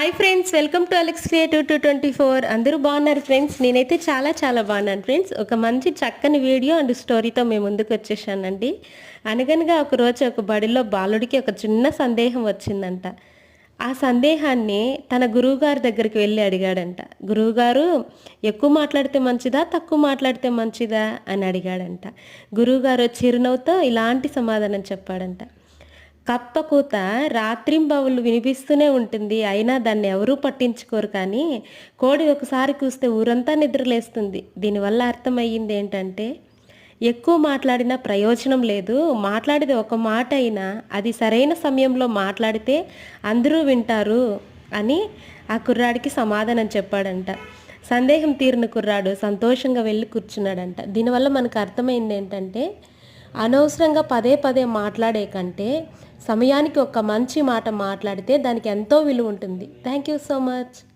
Hi friends welcome to Alex creative two twenty four అందరూ బాగున్నారు friends నేనైతే చాలా చాలా బాగున్నాను ఫ్రెండ్స్ ఒక మంచి చక్కని వీడియో అండ్ స్టోరీతో మేము ముందుకు వచ్చేసానండి. అనగనగా ఒక రోజు ఒక బడిలో బాలుడికి ఒక చిన్న సందేహం వచ్చిందంట. ఆ సందేహాన్ని తన గురువుగారి దగ్గరికి వెళ్ళి అడిగాడంట. గురువుగారు ఎక్కువ మాట్లాడితే మంచిదా తక్కువ మాట్లాడితే మంచిదా? అని అడిగాడంట. గురువుగారు చిరునవ్వుతో ఇలాంటి సమాధానం చెప్పాడంట. కప్పకూత రాత్రింబవులు వినిపిస్తూనే ఉంటుంది. అయినా దాన్ని ఎవరూ పట్టించుకోరు కానీ కోడి ఒకసారి కూస్తే ఊరంతా నిద్రలేస్తుంది. దీనివల్ల అర్థమయ్యింది ఏంటంటే ఎక్కువ మాట్లాడినా ప్రయోజనం లేదు. మాట్లాడితే ఒక మాట అయినా అది సరైన సమయంలో మాట్లాడితే అందరూ వింటారు అని ఆ కుర్రాడికి సమాధానం చెప్పాడంట. సందేహం తీరిన కుర్రాడు సంతోషంగా వెళ్ళి కూర్చున్నాడంట. దీనివల్ల మనకు అర్థమైంది ఏంటంటే అనవసరంగా పదే పదే మాట్లాడే కంటే సమయానికి ఒక మంచి మాట మాట్లాడితే దానికి ఎంతో విలువ ఉంటుంది. Thank you so much